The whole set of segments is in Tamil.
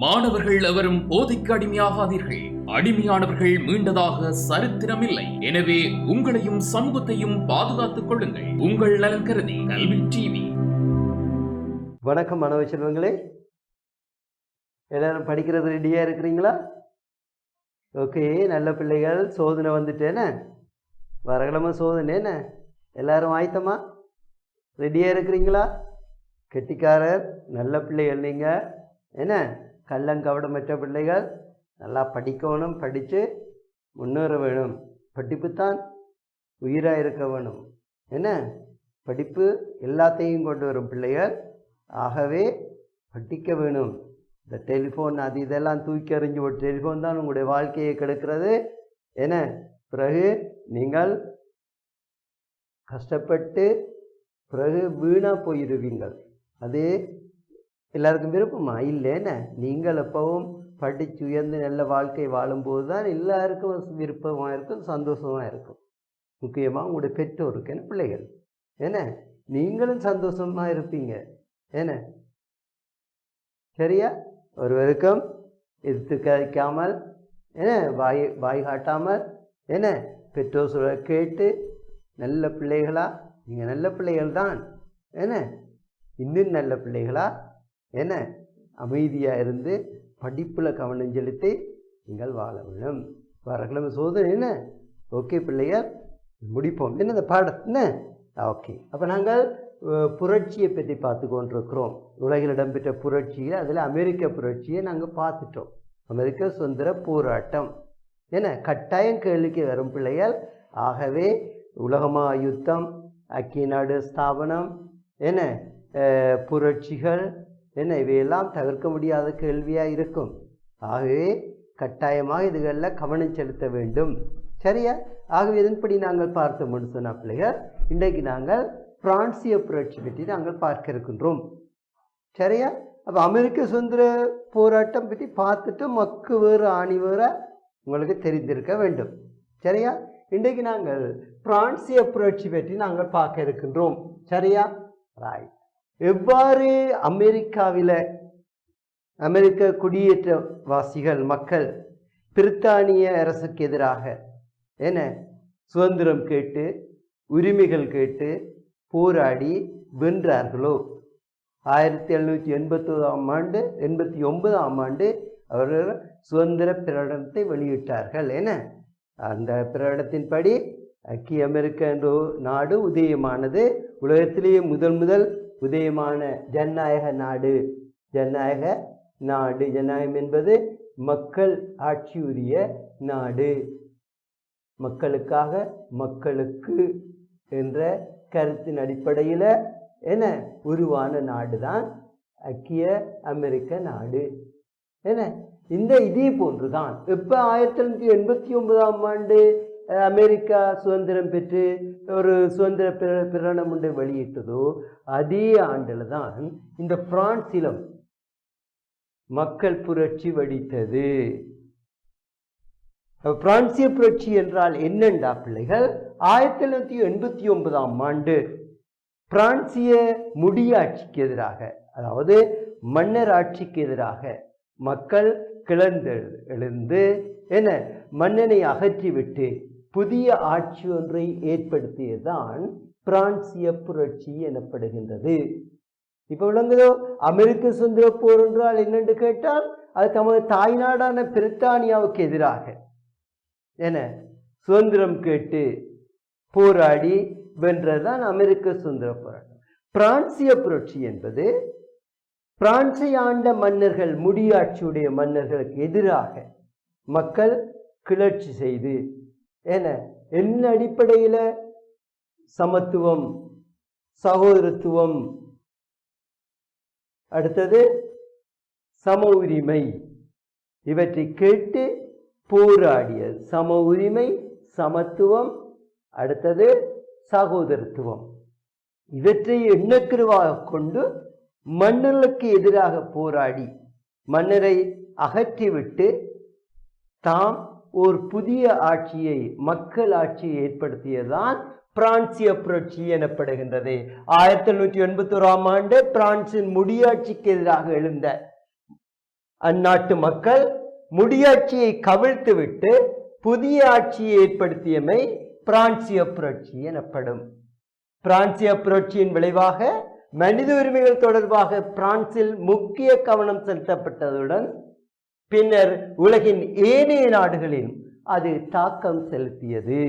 மாணவர்கள் எவரும் போதைக்கு அடிமையாகாதீர்கள். அடிமையானவர்கள் மீண்டதாக சரித்திரமில்லை. எனவே உங்களையும் சமூகத்தையும் பாதுகாத்துக் கொள்ளுங்கள். உங்கள் நலன் கருதி கல்வி டிவி. வணக்கம் மாணவ செல்வங்களே. எல்லாரும் படிக்கிறது ரெடியாக இருக்கிறீங்களா? ஓகே நல்ல பிள்ளைகள். சோதனை வந்துட்டேனே. வரகிழமை சோதனை என்ன? எல்லாரும் ஆயத்தமா? ரெடியாக இருக்கிறீங்களா? கெட்டிக்காரர் நல்ல பிள்ளைகள் நீங்கள் என்ன? கள்ளங்கவடமற்ற பிள்ளைகள் நல்லா படிக்கணும் படித்து முன்னேற வேணும். படிப்புத்தான் உயிராக இருக்க வேணும். என்ன? படிப்பு எல்லாத்தையும் கொண்டு வரும் பிள்ளைகள். ஆகவே படிக்க வேணும். இந்த டெலிஃபோன் அது இதெல்லாம் தூக்கி எறிஞ்சு ஒரு டெலிஃபோன் தான் உங்களுடைய வாழ்க்கையை கெடுக்கிறது. என்ன? பிறகு நீங்கள் கஷ்டப்பட்டு பிறகு வீணாக போயிடுவீங்கள் அது எல்லாருக்கும் விருப்பமா? இல்லைன்னு நீங்கள் எப்பவும் படித்து உயர்ந்து நல்ல வாழ்க்கை வாழும்போது தான் எல்லாருக்கும் விருப்பமாக இருக்கும் சந்தோஷமாக இருக்கும். முக்கியமாக உங்களுடைய பெற்றோருக்கு என்ன? பிள்ளைகள். என்ன? நீங்களும் சந்தோஷமாக இருப்பீங்க. என்ன? சரியா? ஒருவருக்கும் எதிர்த்து கழிக்காமல் என்ன? வாய் வாய் காட்டாமல் என்ன? பெற்றோர் சொல்ல கேட்டு நல்ல பிள்ளைகளா? நீங்கள் நல்ல பிள்ளைகள் தான். என்ன? இன்னும் நல்ல பிள்ளைகளா? என்ன அமைதியாக இருந்து படிப்பில் கவனம் செலுத்தி நீங்கள் வாழ வேணும் வரக்கிழமை சோதனை என்ன? ஓகே பிள்ளையார் முடிப்போம். என்ன இந்த பாடம்? என்ன? ஓகே. அப்போ நாங்கள் புரட்சியை பற்றி பார்த்து கொண்டிருக்கிறோம். உலகில் இடம்பெற்ற புரட்சியில் அதில் அமெரிக்க புரட்சியை நாங்கள் பார்த்துட்டோம். அமெரிக்க சுதந்திர போராட்டம். என்ன? கட்டாயம் கேள்விக்கு வரும் பிள்ளைகள் ஆகவே உலகமா யுத்தம் ஐக்கிய நாடு ஸ்தாபனம் என்ன? புரட்சிகள் என்ன இவையெல்லாம் தவிர்க்க முடியாத கேள்வியாக இருக்கும்? ஆகவே கட்டாயமாக இதுகளில் கவனம் செலுத்த வேண்டும். சரியா? ஆகவே இதன்படி நாங்கள் பார்த்தோம்னு சொன்ன பிள்ளைகள் இன்றைக்கு நாங்கள் பிரான்சிய புரட்சி பற்றி நாங்கள் பார்க்க இருக்கின்றோம். சரியா? அப்போ அமெரிக்க சுதந்திர போராட்டம் பற்றி பார்த்துட்டு மக்கு வேறு ஆணி வேற உங்களுக்கு தெரிந்திருக்க வேண்டும். சரியா? இன்றைக்கு நாங்கள் பிரான்சிய புரட்சி பற்றி நாங்கள் பார்க்க இருக்கின்றோம். சரியா? ராய் எவ்வாறு அமெரிக்காவில் அமெரிக்க குடியேற்றவாசிகள் மக்கள் பிரித்தானிய அரசுக்கு எதிராக என்ன சுதந்திரம் கேட்டு உரிமைகள் கேட்டு போராடி வென்றார்களோ? ஆயிரத்தி எழுநூற்றி எண்பத்தோதாம் ஆண்டு எண்பத்தி ஒன்பதாம் ஆண்டு அவர்கள் சுதந்திர பிரகடனத்தை வெளியிட்டார்கள் என அந்த பிரகடனத்தின்படி ஐக்கிய அமெரிக்கா என்ற நாடு உதயமானது. உலகத்திலேயே முதல் முதல் உதயமான ஜனநாயக நாடு. ஜனநாயக நாடு. ஜனநாயகம் என்பது மக்கள் ஆட்சியுரிய நாடு. மக்களுக்காக மக்களுக்கு என்ற கருத்தின் அடிப்படையில் என்ன உருவான நாடு தான் ஐக்கிய அமெரிக்க நாடு. என்ன இந்த இதே போன்றுதான். எப்போ ஆயிரத்தி தொள்ளாயிரத்தி எண்பத்தி ஒன்பதாம் ஆண்டு அமெரிக்கா சுதந்திரம் பெற்று ஒரு சுதந்திர பிர பிரகடனம் ஒன்றை வெளியிட்டதோ அதே ஆண்டில் தான் இந்த பிரான்சிலும் மக்கள் புரட்சி வடித்தது. பிரான்சிய புரட்சி என்றால் என்னண்டா பிள்ளைகள்? ஆயிரத்தி தொள்ளாயிரத்தி எண்பத்தி ஒன்பதாம் ஆண்டு பிரான்சிய முடியாட்சிக்கு எதிராக அதாவது மன்னர் ஆட்சிக்கு எதிராக மக்கள் கிளர்ந்து எழுந்து என்ன? மன்னனை அகற்றிவிட்டு புதிய ஆட்சி ஒன்றை ஏற்படுத்தியதுதான் பிரான்சிய புரட்சி எனப்படுகின்றது. இப்போ விளங்குதோ அமெரிக்க சுதந்திர போர் என்றால் என்னென்று கேட்டால் அது தமது தாய்நாடான பிரித்தானியாவுக்கு எதிராக. என சுதந்திரம் கேட்டு போராடி வென்றதுதான் அமெரிக்க சுதந்திர போராட்டம். பிரான்சிய புரட்சி என்பது பிரான்சை ஆண்ட மன்னர்கள் முடியாட்சியுடைய மன்னர்களுக்கு எதிராக மக்கள் கிளர்ச்சி செய்து என என்ன அடிப்படையில்? சமத்துவம் சகோதரத்துவம். அடுத்தது சம உரிமை. இவற்றை கேட்டு போராடியது. சம உரிமை சமத்துவம் அடுத்தது சகோதரத்துவம். இவற்றை எண்ணக்கருவாக கொண்டு மன்னர்களுக்கு எதிராக போராடி மன்னரை அகற்றிவிட்டு தாம் ஒரு புதிய ஆட்சியை மக்கள் ஆட்சியை ஏற்படுத்தியதுதான் பிரான்சிய புரட்சி எனப்படுகின்றது. ஆயிரத்தி எழுநூற்றி எண்பத்தி ஓராம் ஆண்டு பிரான்சின் முடியாட்சிக்கு எதிராக எழுந்த அந்நாட்டு மக்கள் முடியாட்சியை கவிழ்த்துவிட்டு புதிய ஆட்சியை ஏற்படுத்தியமை பிரான்சிய புரட்சி எனப்படும். பிரான்சிய புரட்சியின் விளைவாக மனித உரிமைகள் தொடர்பாக பிரான்சில் முக்கிய கவனம் செலுத்தப்பட்டதுடன் பின்னர் உலகின் ஏனைய நாடுகளில் அது தாக்கம் செலுத்தியது.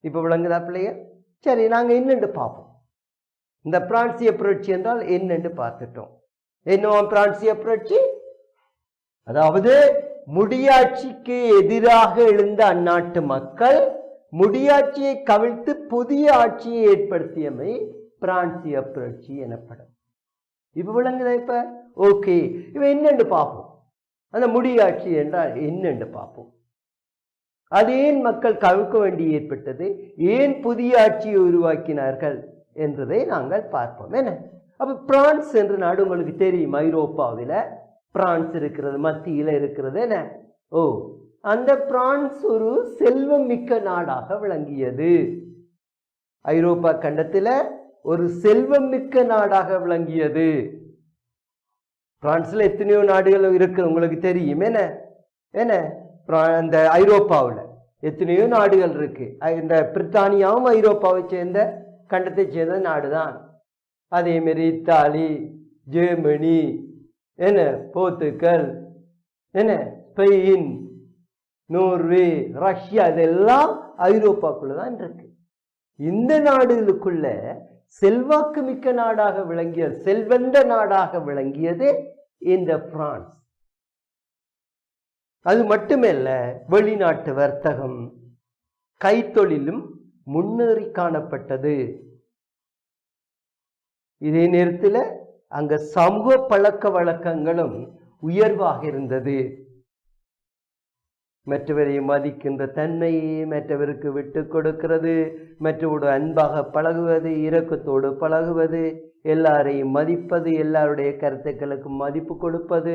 இப்போ விளங்குதா பிள்ளைய? சரி நாங்கள் என்னென்று பார்ப்போம். இந்த பிரான்சிய புரட்சி என்றால் என்னென்று பார்த்துட்டோம். என்னவா பிரான்சிய புரட்சி? அதாவது முடியாட்சிக்கு எதிராக எழுந்த அந்நாட்டு மக்கள் முடியாட்சியை கவிழ்த்து புதிய ஆட்சியை ஏற்படுத்தியமை பிரான்சிய புரட்சி எனப்படும். இப்போ விளங்குதா இப்ப? ஓகே இப்ப என்னென்று பார்ப்போம். அந்த முடியாட்சி என்றால் என்னென்று பார்ப்போம். அது ஏன் மக்கள் கவிழ்க்க வேண்டி ஏற்பட்டது ஏன் புதிய ஆட்சியை உருவாக்கினார்கள் என்றதை நாங்கள் பார்ப்போம் என்ன அப்போ பிரான்ஸ் என்ற நாடு உங்களுக்கு தெரியும் ஐரோப்பாவில் பிரான்ஸ் இருக்கிறது மத்தியில் இருக்கிறது என்ன ஓ அந்த பிரான்ஸ் ஒரு செல்வம் மிக்க நாடாக விளங்கியது. ஐரோப்பா கண்டத்தில் ஒரு செல்வம் மிக்க நாடாக விளங்கியது. பிரான்ஸில் எத்தனையோ நாடுகள் இருக்குது உங்களுக்கு தெரியும். என்ன? என்ன? பிர- இந்த ஐரோப்பாவில் எத்தனையோ நாடுகள் இருக்குது இந்த பிரித்தானியாவும் ஐரோப்பாவை சேர்ந்த கண்டத்தை சேர்ந்த நாடு தான் அதேமாரி இத்தாலி ஜெர்மனி என்ன? போர்த்துக்கல் என்ன? ஸ்பெயின் நோர்வே ரஷ்யா இதெல்லாம் ஐரோப்பாக்குள்ள தான் இருக்கு. இந்த நாடுகளுக்குள்ள செல்வாக்கு மிக்க நாடாக விளங்கிய செல்வந்த நாடாக விளங்கியது இந்த பிரான்ஸ். அது மட்டுமல்ல வெளிநாட்டு வர்த்தகம் கைத்தொழிலும் முன்னேறி காணப்பட்டது. இதே நேரத்தில் அங்க சமூக பழக்க வழக்கங்களும் உயர்வாக இருந்தது. மற்றவரை மதிக்கின்ற தன்மை மற்றவருக்கு விட்டு கொடுக்கிறது. மற்றவோடு அன்பாக பழகுவது இரக்கத்தோடு பழகுவது எல்லாரையும் மதிப்பது எல்லாருடைய கருத்துக்களுக்கு மதிப்பு கொடுப்பது.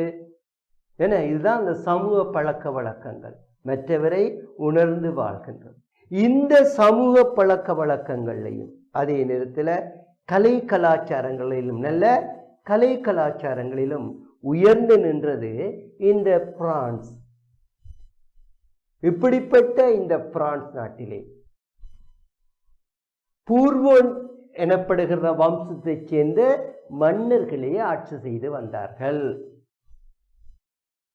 என இதுதான் அந்த சமூக பழக்க வழக்கங்கள். மற்றவரை உணர்ந்து வாழ்கின்றது இந்த சமூக பழக்க வழக்கங்கள்லையும் அதே நேரத்தில் கலை கலாச்சாரங்களிலும் நல்ல கலை கலாச்சாரங்களிலும் உயர்ந்து நின்றது இந்த பிரான்ஸ். இப்படிப்பட்ட இந்த பிரான்ஸ் நாட்டிலே பூர்வோன் எனப்படுகிற வம்சத்தைச் சேர்ந்த மன்னர்களே ஆட்சி செய்து வந்தார்கள்.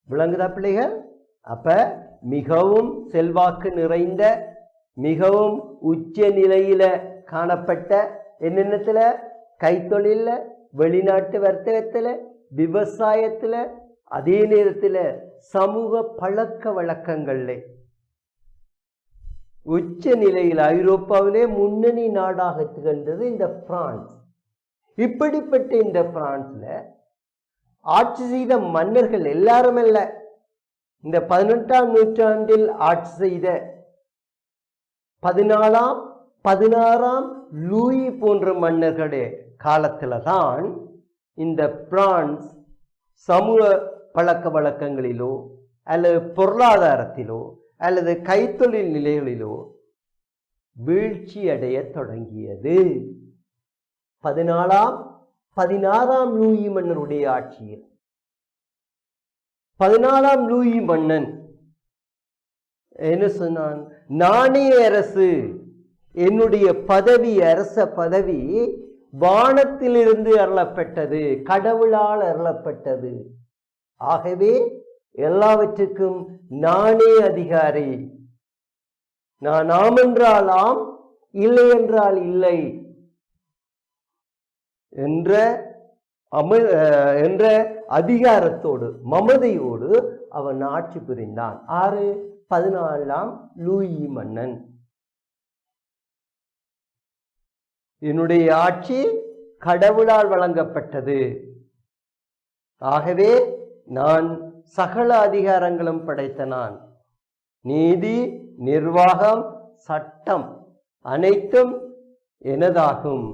விளங்குதா பிள்ளைகள்? அப்ப மிகவும் செல்வாக்கு நிறைந்த மிகவும் உச்ச நிலையில காணப்பட்ட என்னென்னத்துல? கைத்தொழில்ல வெளிநாட்டு வர்த்தகத்துல விவசாயத்துல அதே நேரத்துல சமூக பழக்க வழக்கங்களில். உச்ச நிலையில் ஐரோப்பாவிலே முன்னணி நாடாக திகழ்ந்தது இந்த பிரான்ஸ். இப்படிப்பட்ட இந்த பிரான்ஸ்ல ஆட்சி செய்த மன்னர்கள் எல்லாரும் அல்ல இந்த பதினெட்டாம் நூற்றாண்டில் ஆட்சி செய்த பதினாலாம் பதினாறாம் லூயி போன்ற மன்னர்களுடைய காலத்தில் தான் இந்த பிரான்ஸ் சமூக பழக்க வழக்கங்களிலோ அல்லது பொருளாதாரத்திலோ அல்லது கைத்தொழில் நிலைகளிலோ வீழ்ச்சி அடைய தொடங்கியது. பதினாலாம் பதினாறாம் லூயி மன்னருடைய ஆட்சியில். பதினாலாம் லூயி மன்னன் என்ன சொன்னான்? நானே அரசு. என்னுடைய பதவி அரச பதவி வானத்திலிருந்து அருளப்பட்டது கடவுளால் அருளப்பட்டது. ஆகவே எல்லாவற்றுக்கும் நானே அதிகாரி. நான் ஆம் என்றால் ஆம் இல்லை என்றால் இல்லை என்ற அம என்ற அதிகாரத்தோடு மமதையோடு அவன் ஆட்சி புரிந்தான். ஆறு பதினாலாம் லூயி மன்னன். என்னுடைய ஆட்சி கடவுளால் வழங்கப்பட்டது. ஆகவே நான் சகல அதிகாரங்களும் படைத்த நான். நீதி நிர்வாகம் சட்டம் அனைத்தும் எனதாகும்.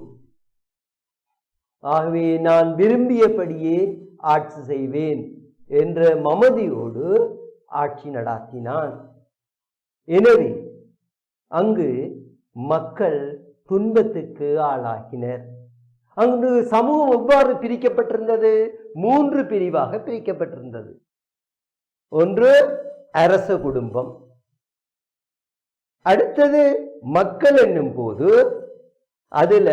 ஆகவே நான் விரும்பியபடியே ஆட்சி செய்வேன் என்ற மமதியோடு ஆட்சி நடாத்தினான். எனவே அங்கு மக்கள் துன்பத்துக்கு ஆளாகினர். அங்கு சமூகம் எவ்வாறு பிரிக்கப்பட்டிருந்தது? மூன்று பிரிவாக பிரிக்கப்பட்டிருந்தது. ஒன்று அரச குடும்பம். அடுத்தது மக்கள் என்னும் போது அதுல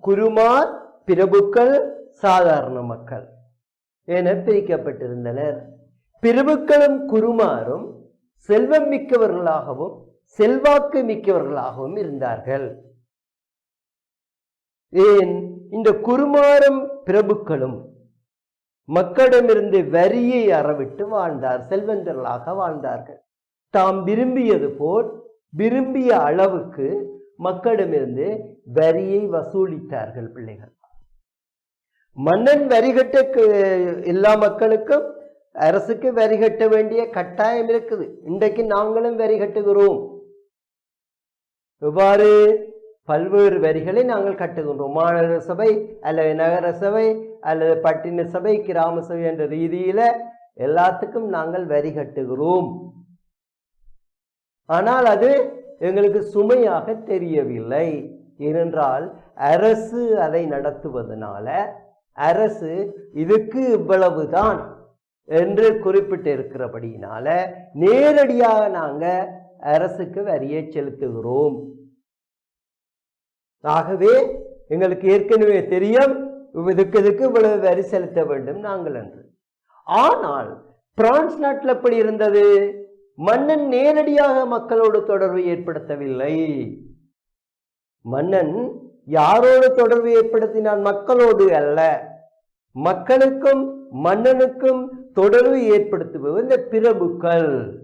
குருமார் பிரபுக்கள் சாதாரண மக்கள் என பிரிக்கப்பட்டிருந்தனர். பிரபுக்களும் குருமாரும் செல்வம் மிக்கவர்களாகவும் செல்வாக்கு மிக்கவர்களாகவும் இருந்தார்கள். ஏன்? இந்த குருமாரும் பிரபுக்களும் மக்களிடமிருந்து வரியை அறவிட்டு வாழ்ந்தார் செல்வந்தர்களாக வாழ்ந்தார்கள். தாம் விரும்பியது போல் விரும்பிய அளவுக்கு மக்களிடமிருந்து வரியை வசூலித்தார்கள் பிள்ளைகள். மன்னன் வரி கட்ட எல்லா மக்களுக்கும் அரசுக்கு வரி கட்ட வேண்டிய கட்டாயம் இருக்குது. இன்றைக்கு நாங்களும் வரி கட்டுகிறோம். எவ்வாறு? பல்வேறு வரிகளை நாங்கள் கட்டுகின்றோம். மாநகர சபை அல்லது நகர சபை அல்லது பட்டின சபை கிராம சபை என்ற ரீதியில எல்லாத்துக்கும் நாங்கள் வரி கட்டுகிறோம். ஆனால் அது எங்களுக்கு சுமையாக தெரியவில்லை. ஏனென்றால் அரசு அதை நடத்துவதனால அரசு இதுக்கு இவ்வளவுதான் என்று குறிப்பிட்டிருக்கிறபடியினால நேரடியாக நாங்கள் அரசுக்கு வரியை செலுத்துகிறோம். ஆகவே எங்களுக்கு ஏற்கனவே தெரியும் இதுக்கு இதுக்கு இவ்வளவு வரி செலுத்த வேண்டும் நாங்கள் என்று. ஆனால் பிரான்ஸ் நாட்டில் எப்படி இருந்தது? மன்னன் நேரடியாக மக்களோடு தொடர்பு ஏற்படுத்தவில்லை. மன்னன் யாரோடு தொடர்பு ஏற்படுத்தினான்? மக்களோடு அல்ல. மக்களுக்கும் மன்னனுக்கும் தொடர்பு ஏற்படுத்துபவர் இந்த பிரபுக்கள்.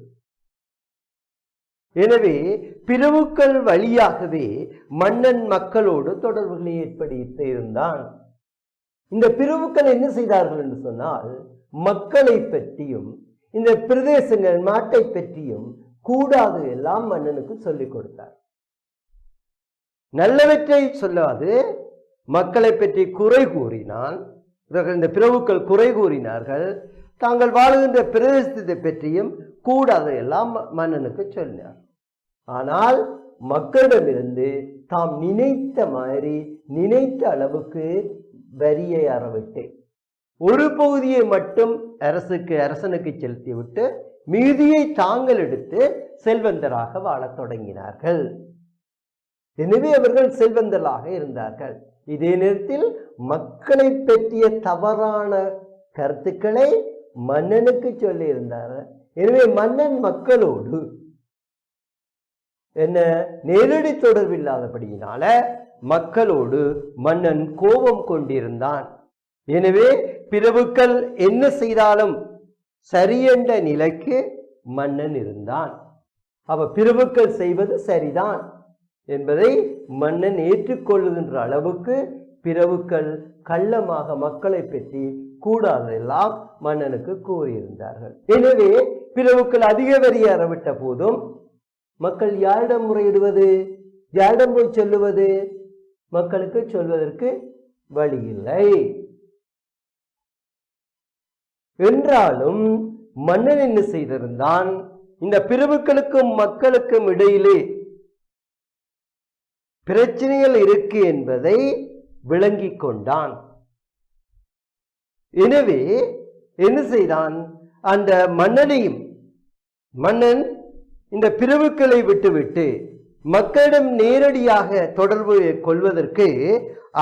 எனவே பிரிவுக்கள் வழியாகவே மன்னன் மக்களோடு தொடர்புகளை ஏற்படுத்தி இருந்தான். இந்த பிரிவுக்கள் என்ன செய்தார்கள் என்று சொன்னால் மக்களை பற்றியும் இந்த பிரதேசங்கள் நாட்டை பற்றியும் கூடாது எல்லாம் மன்னனுக்கு சொல்லிக் கொடுத்தார். நல்லவற்றை சொல்லாது மக்களை பற்றி குறை கூறினான் இவர்கள் இந்த பிரபுக்கள் குறை கூறினார்கள் தாங்கள் வாழுகின்ற பிரதேசத்தை பற்றியும் கூடாது எல்லாம் ம- மன்னனுக்கு சொன்னார் ஆனால் மக்களிடமிருந்து தாம் நினைத்த மாதிரி நினைத்த அளவுக்கு வரியை அறவிட்டு ஒரு பகுதியை மட்டும் அரசுக்கு அரசனுக்கு செலுத்திவிட்டு மீதியை தாங்கள் எடுத்து செல்வந்தராக வாழத் தொடங்கினார்கள். எனவே அவர்கள் செல்வந்தர்களாக இருந்தார்கள். இதே நேரத்தில் மக்களை பற்றிய தவறான கருத்துக்களை மன்னனுக்கு சொல்லியிருந்தார்கள் எனவே மன்னன் மக்களோடு என்ன? நேரடி தொடர்பு இல்லாதபடியினால மக்களோடு மன்னன் கோபம் கொண்டிருந்தான். எனவே பிரபுக்கள் என்ன செய்தாலும் சரியென்ற நிலைக்கு மன்னன் இருந்தான். அவ பிரபுக்கள் செய்வது சரிதான் என்பதை மன்னன் ஏற்றுக்கொள்ளுகின்ற அளவுக்கு பிரபுக்கள் கள்ளமாக மக்களை பற்றி கூடாதெல்லாம் மன்னனுக்கு கூறியிருந்தார்கள். எனவே பிரபுக்கள் அதிக வரி அறவிட்ட போதும் மக்கள் யாரிடம் முறையிடுவது? யாரிடம் போய் சொல்லுவது? மக்களுக்கு சொல்வதற்கு வழி இல்லை என்றாலும் மன்னன் என்ன செய்திருந்தான்? இந்த பிரிவுகளுக்கும் மக்களுக்கும் இடையிலே பிரச்சனைகள் இருக்கு என்பதை விளங்கி கொண்டான். எனவே என்ன செய்தான்? அந்த மன்னனையும் மன்னன் இந்த பிரிவுகளை விட்டுவிட்டு மக்களிடம் நேரடியாக தொடர்பு கொள்வதற்கு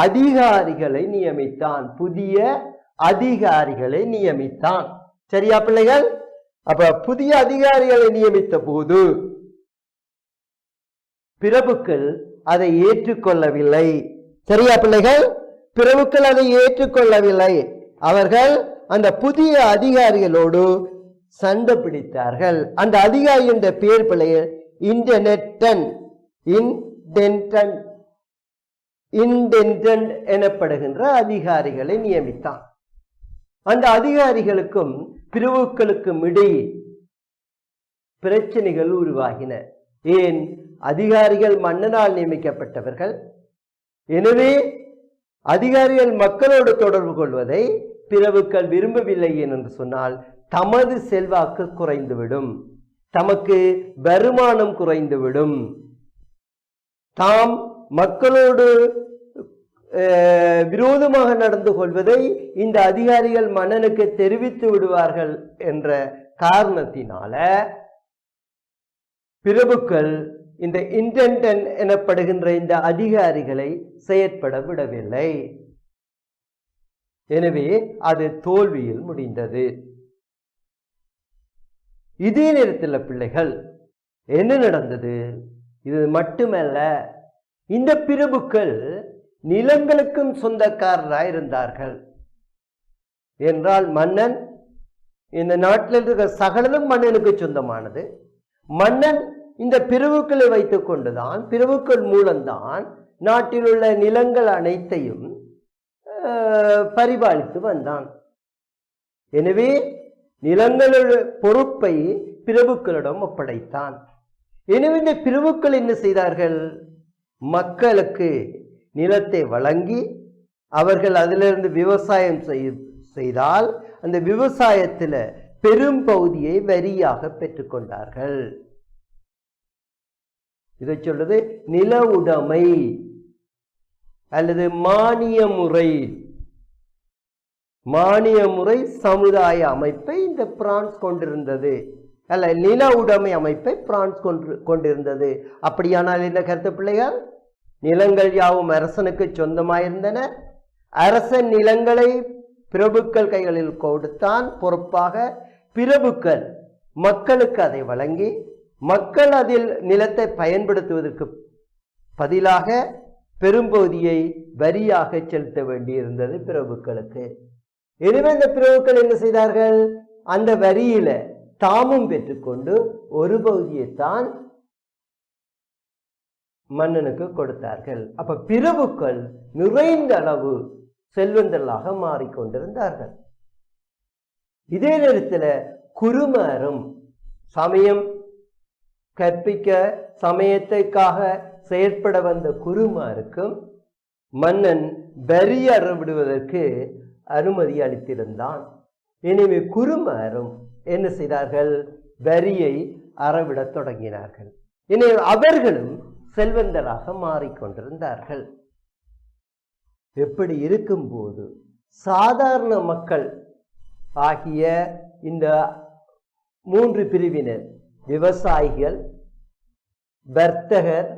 அதிகாரிகளை நியமித்தான் புதிய அதிகாரிகளை நியமித்தான். சரியா பிள்ளைகள்? அப்ப புதிய அதிகாரிகளை நியமித்த போது பிரபுக்கள் அதை ஏற்றுக்கொள்ளவில்லை. சரியா பிள்ளைகள்? பிரபுக்கள் அதை ஏற்றுக்கொள்ளவில்லை. அவர்கள் அந்த புதிய அதிகாரிகளோடு சண்டை பிடித்தார்கள். அந்த அதிகாரி என்ற பெயர் பிள்ளையர் இன்டர்நெட்டன் இன்டென்டன் இன்டென்டன் எனப்படுகின்ற அதிகாரிகளை நியமித்தான். அந்த அதிகாரிகளுக்கும் பிரிவுக்களுக்கும் இடையே பிரச்சனைகள் உருவாகின. ஏன்? அதிகாரிகள் மன்னனால் நியமிக்கப்பட்டவர்கள். எனவே அதிகாரிகள் மக்களோடு தொடர்பு கொள்வதை பிறவுக்கள் விரும்பவில்லை என்று சொன்னால் தமது செல்வாக்கு குறைந்துவிடும். தமக்கு வருமானம் குறைந்துவிடும். தாம் மக்களோடு விரோதமாக நடந்து கொள்வதை இந்த அதிகாரிகள் மன்னனுக்கு தெரிவித்து விடுவார்கள் என்ற காரணத்தினால பிரபுக்கள் இந்த இன்டென்டன் எனப்படுகின்ற இந்த அதிகாரிகளை செயற்பட விடவில்லை. எனவே அது தோல்வியில் முடிந்தது. இதே நேரத்தில் பிள்ளைகள் என்ன நடந்தது? இது மட்டுமல்ல இந்த பிரபுக்கள் நிலங்களுக்கும் சொந்தக்காரராய் இருந்தார்கள். என்றால் மன்னன் இந்த நாட்டில் இருக்கிற சகலதும் மன்னனுக்கு சொந்தமானது. மன்னன் இந்த பிரிவுக்களை வைத்துக் கொண்டுதான் பிரிவுக்கள் மூலம்தான் நாட்டில் உள்ள நிலங்கள் அனைத்தையும் பரிபாலித்து வந்தான். எனவே நிலங்களோட பொறுப்பை பிரபுக்களிடம் ஒப்படைத்தான். எனவே இந்த பிரபுக்கள் என்ன செய்தார்கள்? மக்களுக்கு நிலத்தை வழங்கி அவர்கள் அதிலிருந்து விவசாயம் செய்- செய்தால் அந்த விவசாயத்தில் பெரும் பகுதியை வரியாக பெற்றுக்கொண்டார்கள் இதை சொல்றது நில உடைமை அல்லது மானிய முறை. மானிய முறை சமுதாய அமைப்பை இந்த பிரான்ஸ் கொண்டிருந்தது. அல்ல நில உடைமை அமைப்பை பிரான்ஸ் கொன்று கொண்டிருந்தது. அப்படியானால் என்ன கருத்து பிள்ளைகள்? நிலங்கள் யாவும் அரசனுக்கு சொந்தமாயிருந்தன. அரசன் நிலங்களை பிரபுக்கள் கைகளில் கொடுத்தான் பொறுப்பாக பிரபுக்கள் மக்களுக்கு அதை வழங்கி மக்கள் அதில் நிலத்தை பயன்படுத்துவதற்கு பதிலாக பெரும்பகுதியை வரியாக செலுத்த வேண்டியிருந்தது பிரபுக்களுக்கு. எனவே இந்த பிரபுக்கள் என்ன செய்தார்கள்? அந்த வரியில தாமும் பெற்றுக்கொண்டு ஒரு பகுதியைத்தான் மன்னனுக்கு கொடுத்தார்கள். அப்ப பிரபுக்கள் நிறைந்த அளவு செல்வந்தர்களாக மாறிக்கொண்டிருந்தார்கள். இதே நேரத்தில் குருமாரும் சமயம் கற்பிக்க சமயத்துக்காக செயற்பட வந்த குருமாருக்கும் மன்னன் வரி அறவிடுவதற்கு அனுமதி அளித்திருந்தான். எனவே குருமாரும் என்ன செய்தார்கள்? வரியை அறவிடத் தொடங்கினார்கள். எனவே அவர்களும் செல்வந்தராக மாறிக்கொண்டிருந்தார்கள். எப்படி இருக்கும்போது சாதாரண மக்கள் ஆகிய இந்த மூன்று பிரிவினர் விவசாயிகள் வர்த்தகர்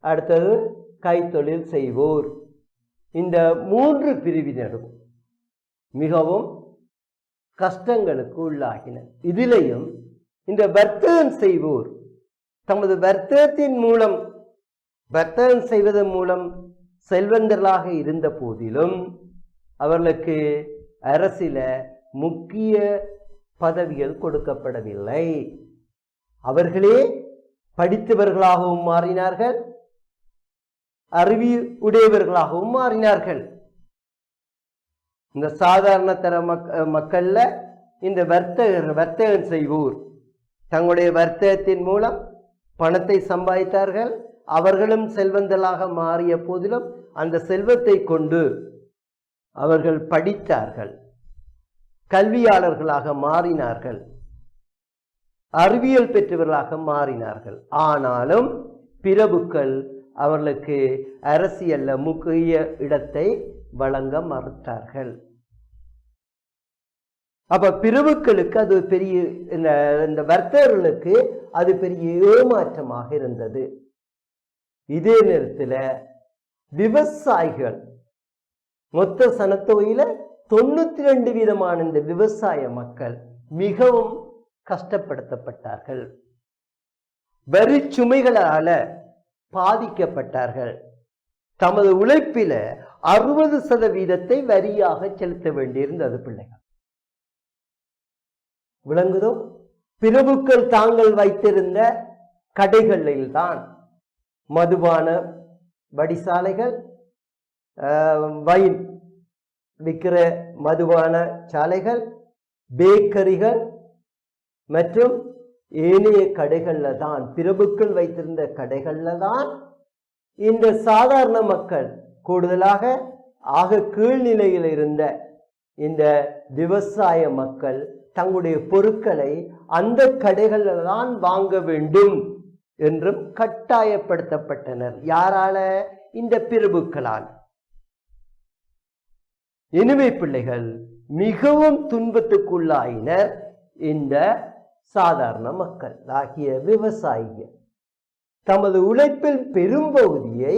அடுத்தது கைத்தொழில் செய்வோர். இந்த மூன்று பிரிவினரும் மிகவும் கஷ்டங்களுக்கு உள்ளாகினர். இதிலையும் இந்த வர்த்தகம் செய்வோர் தமது வர்த்தகத்தின் மூலம் வர்த்தகம் செய்வதன் மூலம் செல்வந்தர்களாக இருந்த போதிலும் அவர்களுக்கு அரசில முக்கிய பதவிகள் கொடுக்கப்படவில்லை. அவர்களே படித்தவர்களாகவும் மாறினார்கள். அறிவி உடையவர்களாகவும் மாறினார்கள் இந்த சாதாரண தர மக் மக்கள்ல இந்த வர்த்தகர் வர்த்தகம் செய்வோர். தங்களுடைய வர்த்தகத்தின் மூலம் பணத்தை சம்பாதித்தார்கள். அவர்களும் செல்வந்தலாக மாறிய போதிலும் அந்த செல்வத்தை கொண்டு அவர்கள் படித்தார்கள். கல்வியாளர்களாக மாறினார்கள். அறிவியல் பெற்றவர்களாக மாறினார்கள். ஆனாலும் பிரபுக்கள் அவர்களுக்கு அரசியலில் முக்கிய இடத்தை வழங்க மறுத்தார்கள். அப்ப பிரிவுகளுக்கு அது பெரிய இந்த இந்த வர்த்தகர்களுக்கு அது பெரிய ஏமாற்றமாக இருந்தது. இதே நேரத்தில் விவசாயிகள் மொத்த சனத்தொகையில தொண்ணூத்தி ரெண்டு வீதமான இந்த விவசாய மக்கள் மிகவும் கஷ்டப்படுத்தப்பட்டார்கள். வரி சுமைகளால பாதிக்கப்பட்டார்கள். தமது உழைப்பில அறுபது சதவீதத்தை வரியாக செலுத்த வேண்டியிருந்தது பிள்ளைகள். விளங்குதோ? பிரபுக்கள் தாங்கள் வைத்திருந்த கடைகளில் தான் மதுபான வடிசாலைகள் ஆஹ், வைன் விற்கிற மதுபான சாலைகள் பேக்கரிகள் மற்றும் ஏனைய கடைகளில் தான் பிரபுக்கள் வைத்திருந்த கடைகளில் தான் இந்த சாதாரண மக்கள் கூடுதலாக ஆக கீழ்நிலையில் இருந்த இந்த விவசாய மக்கள் தங்களுடைய பொருட்களை அந்த கடைகளில் தான் வாங்க வேண்டும் என்றும் கட்டாயப்படுத்தப்பட்டனர். யாரால? இந்த பிரபுக்களால். இனிமை பிள்ளைகள் மிகவும் துன்பத்துக்குள்ளாயினர் இந்த சாதாரண மக்கள் ஆகிய விவசாயிகள். தமது உழைப்பில் பெரும்பகுதியை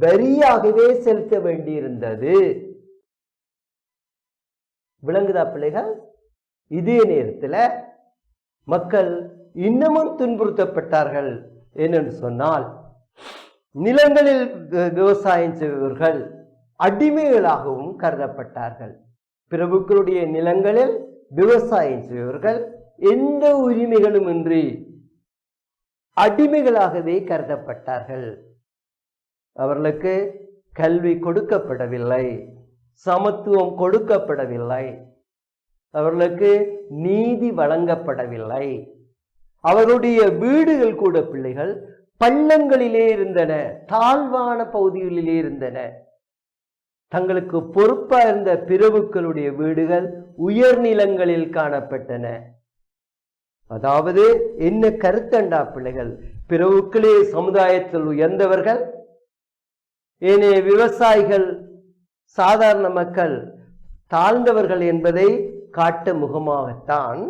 வரியாகவே செலுத்த வேண்டியிருந்தது. விளங்குதா பிள்ளைகள்? இதே நேரத்தில் மக்கள் இன்னமும் துன்புறுத்தப்பட்டார்கள் என்னென்று சொன்னால் நிலங்களில் விவசாயம் செய்பவர்கள் அடிமைகளாகவும் கருதப்பட்டார்கள். பிரபுக்களுடைய நிலங்களில் விவசாயம் செய்பவர்கள் எந்த உரிமைகளும் இன்றி அடிமைகளாகவே கருதப்பட்டார்கள். அவர்களுக்கு கல்வி கொடுக்கப்படவில்லை சமத்துவம் கொடுக்கப்படவில்லை அவர்களுக்கு நீதி வழங்கப்படவில்லை. அவருடைய வீடுகள் கூட பிள்ளைகள் பள்ளங்களிலே இருந்தன தாழ்வான பகுதிகளிலே இருந்தன. தங்களுக்கு பொறுப்பா இருந்த பிரபுக்களுடைய வீடுகள் உயர்நிலங்களில் காணப்பட்டன. அதாவது என்ன கருத்தண்டா பிள்ளைகள்? பிறவுக்களே சமுதாயத்தில் உயர்ந்தவர்கள் ஏனைய விவசாயிகள் சாதாரண மக்கள் தாழ்ந்தவர்கள் என்பதை காட்ட முகமாகத்தான்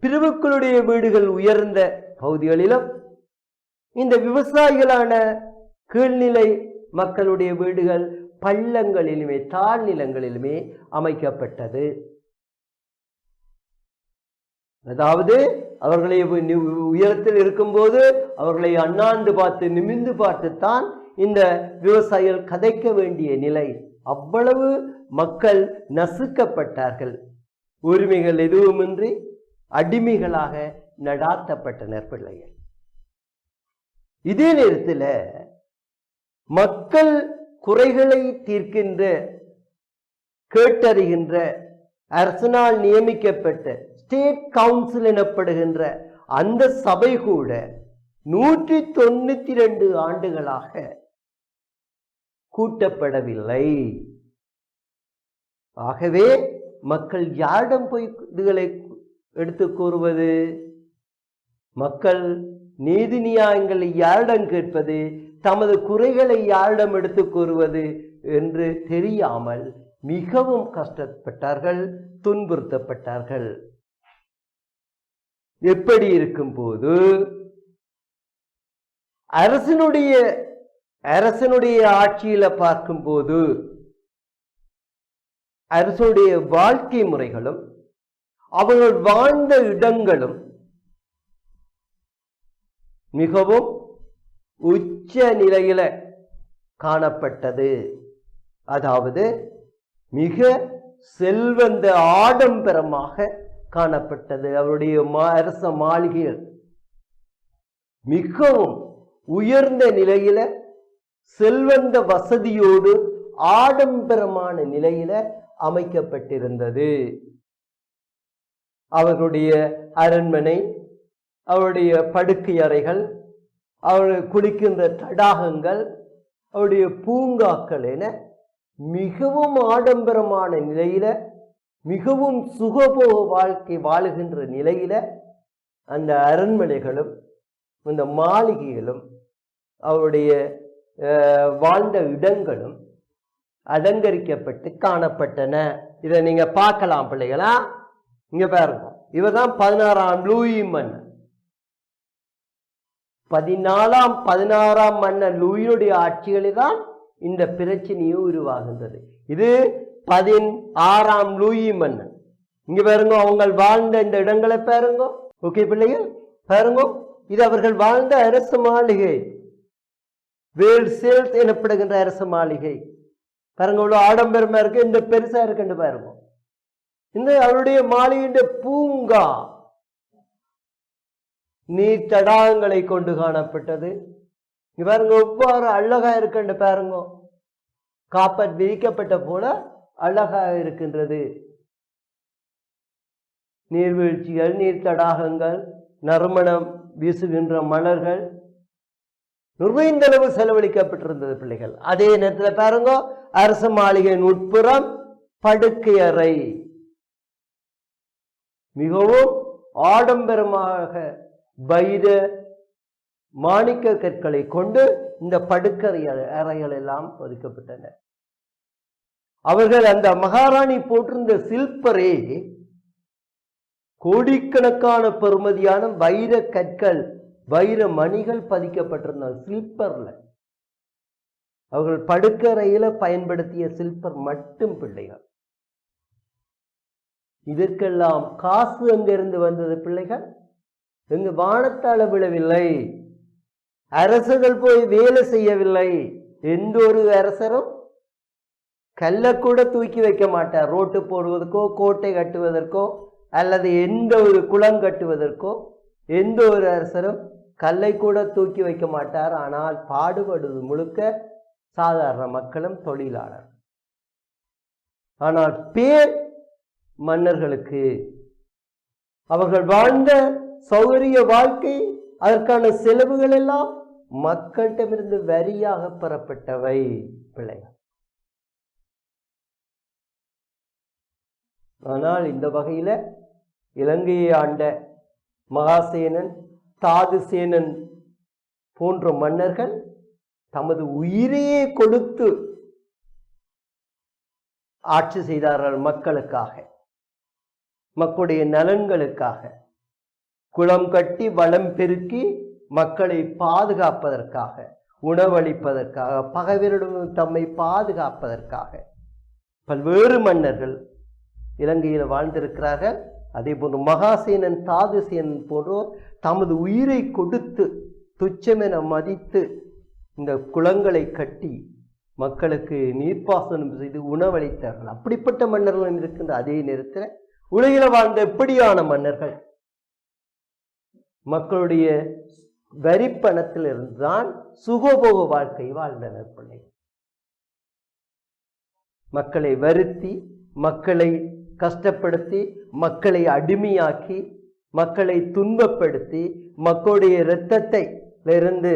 பிரிவுக்களுடைய வீடுகள் உயர்ந்த பகுதிகளிலும் இந்த விவசாயிகளான கீழ்நிலை மக்களுடைய வீடுகள் பள்ளங்களிலுமே தாழ்நிலங்களிலுமே அமைக்கப்பட்டது. அதாவது அவர்களை உயரத்தில் இருக்கும்போது அவர்களை அண்ணாந்து பார்த்து நிமிந்து பார்த்துத்தான் இந்த விவசாயிகள் கதைக்க வேண்டிய நிலை. அவ்வளவு மக்கள் நசுக்கப்பட்டார்கள். உரிமைகள் எதுவுமின்றி அடிமைகளாக நடாத்தப்பட்டனர் பிள்ளைகள். இதே நேரத்தில் மக்கள் குறைகளை தீர்க்கின்ற கேட்டறிகின்ற அரசனால் நியமிக்கப்பட்ட ஸ்டேட் கவுன்சில் எனப்படுகின்ற அந்த சபை கூட நூற்றி தொண்ணூத்தி ரெண்டு ஆண்டுகளாக கூட்டப்படவில்லை. ஆகவே மக்கள் யாரிடம் போய் இதுகளை எடுத்து கூறுவது? மக்கள் நீதி நியாயங்களை யாரிடம் கேட்பது? தமது குறைகளை யாரிடம் எடுத்து கூறுவது என்று தெரியாமல் மிகவும் கஷ்டப்பட்டார்கள் துன்புறுத்தப்பட்டார்கள். எப்படி இருக்கும் போது அரசனுடைய அரசனுடைய ஆட்சியில பார்க்கும்போது அரசனுடைய வாழ்க்கை முறைகளும் அவர்கள் வாழ்ந்த இடங்களும் மிகவும் உச்ச நிலையில காணப்பட்டது. அதாவது மிக செல்வந்த ஆடம்பரமாக காணப்பட்டது. அவருடைய மா- அரச மாளிகைகள் மிகவும் உயர்ந்த நிலையில செல்வந்த வசதியோடு ஆடம்பரமான நிலையில அமைக்கப்பட்டிருந்தது. அவருடைய அரண்மனை அவருடைய படுக்கை அறைகள் அவர்கள் குளிக்கின்ற தடாகங்கள் அவருடைய பூங்காக்கள் என மிகவும் ஆடம்பரமான நிலையில மிகவும் சுகபோக வாழ்க்கை வாழுகின்ற நிலையில அந்த அரண்மனைகளும் இந்த மாளிகைகளும் அவருடைய வாழ்ந்த இடங்களும் அலங்கரிக்கப்பட்டு காணப்பட்டன. இதை நீங்க பார்க்கலாம் பிள்ளைகளா? இங்க பாருங்க. இவர்தான் பதினாறாம் லூயி மன்னன். பதினாலாம் பதினாறாம் மன்னன் லூயினுடைய ஆட்சிகளில் தான் இந்த பிரச்சனையும் உருவாகின்றது. இது பதின் ஆறாம் லூயி மன்னன். இங்க பாருங்க அவங்க வாழ்ந்த இந்த இடங்களை பாருங்க. ஓகே பிள்ளைகள்? பாருங்க இது அவர்கள் வாழ்ந்த அரசு மாளிகை. வேல் சேல்த் எனப்படுகின்ற அரசு மாளிகை. பாருங்க இவ்வளோ ஆடம்பரமா இருக்கு. இந்த பெருசா இருக்குன்னு பாருங்க. இந்த அவருடைய மாளிகையின் பூங்கா நீர் தடாகங்களை கொண்டு காணப்பட்டது. இங்க பாருங்க எவ்வாறு அழகா இருக்குன்னு பாருங்க. காப்பர் விரிக்கப்பட்ட போல அழகா இருக்கின்றது. நீர்வீழ்ச்சிகள் நீர் தடாகங்கள் நறுமணம் வீசுகின்ற மலர்கள் நிறைந்தளவு செலவழிக்கப்பட்டிருந்தது பிள்ளைகள். அதே நேரத்தில் பாருங்க அரசு மாளிகையின் உட்புறம் படுக்கை அறை. மிகவும் ஆடம்பரமாக வைர மாணிக்க கற்களை கொண்டு இந்த படுக்கறை அறைகள் எல்லாம் ஒதுக்கப்பட்டன. அவர்கள் அந்த மகாராணி போட்டிருந்த சில்பரே கோடிக்கணக்கான பெறுமதியான வைர கற்கள் வைர மணிகள் பதிக்கப்பட்டிருந்தால் சில்பர்ல. அவர்கள் படுக்கறையில பயன்படுத்திய சில்பர் மட்டும் பிள்ளைகள். இதற்கெல்லாம் காசு எங்கிருந்து வந்தது பிள்ளைகள்? எங்கு வானத்தால விழவில்லை. அரசர்கள் போய் வேலை செய்யவில்லை. எந்த ஒரு அரசரும் கல்லை கூட தூக்கி வைக்க மாட்டார். ரோட்டு போடுவதற்கோ கோட்டை கட்டுவதற்கோ அல்லது எந்த ஒரு குளம் கட்டுவதற்கோ எந்த ஒரு அரசரும் கல்லை கூட தூக்கி வைக்க மாட்டார். ஆனால் பாடுபடுவது முழுக்க சாதாரண மக்களும் தொழிலாளர். ஆனால் பேர் மன்னர்களுக்கு அவர்கள் வாழ்ந்த சௌகரிய வாழ்க்கை அதற்கான செலவுகள் எல்லாம் மக்களிடமிருந்து வரியாக பெறப்பட்டவை பிள்ளைகள். ஆனால் இந்த வகையில் இலங்கையை ஆண்ட மகாசேனன் தாதுசேனன் போன்ற மன்னர்கள் தமது உயிரையே கொடுத்து ஆட்சி செய்தார்கள் மக்களுக்காக மக்களுடைய நலன்களுக்காக. குளம் கட்டி வளம் பெருக்கி மக்களை பாதுகாப்பதற்காக உணவளிப்பதற்காக பகைவரிடம் தம்மை பாதுகாப்பதற்காக. பல்வேறு மன்னர்கள் இலங்கையில் வாழ்ந்திருக்கிறார்கள். அதே போன்று மகாசேனன் தாதுசேனன் போன்றோர் தமது உயிரை கொடுத்து துச்சமென மதித்து இந்த குளங்களை கட்டி மக்களுக்கு நீர்ப்பாசனம் செய்து உணவளித்தார்கள். அப்படிப்பட்ட மன்னர்களும் இருக்கின்ற அதே நேரத்தில் உலகில் வாழ்ந்த எப்படியான மன்னர்கள்? மக்களுடைய வரிப்பணத்திலிருந்து தான் சுகபோக வாழ்க்கை வாழ்ந்தனர் பிள்ளை. மக்களை வருத்தி மக்களை கஷ்டப்படுத்தி மக்களை அடிமையாக்கி மக்களை துன்பப்படுத்தி மக்களுடைய இரத்தத்தை இருந்து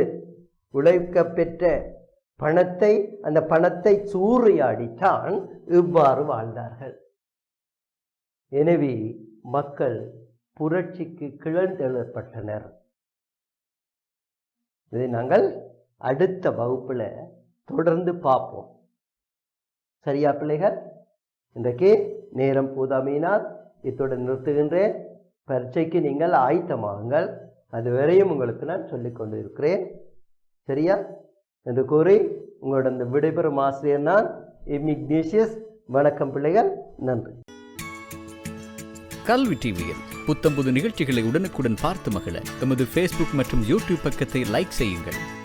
உழைக்க பெற்ற பணத்தை அந்த பணத்தை சூறையாடித்தான் இவ்வாறு வாழ்ந்தார்கள். எனவே மக்கள் புரட்சிக்கு கிளர்ந்தெழப்பட்டனர் இதை நாங்கள் அடுத்த வகுப்புல தொடர்ந்து பார்ப்போம். சரியா பிள்ளைகள்? இன்றைக்கு நேரம் போதாமையினால் இத்துடன் நிறுத்துகின்றேன். பரீட்சைக்கு நீங்கள் ஆயத்தமாகுங்கள். அதுவரையும் உங்களுக்கு நான் சொல்லிக் கொண்டு இருக்கிறேன் சரியா? என்று கூறி உங்களுடன் விடைபெறும் ஆசிரியர் நான் எம். வணக்கம் பிள்ளைகள். நன்றி. கல்வி டிவியில் புத்தம்புது நிகழ்ச்சிகளை உடனுக்குடன் பார்த்து மகிழ. எமது ஃபேஸ்புக் மற்றும் யூடியூப் பக்கத்தை லைக் செய்யுங்கள்.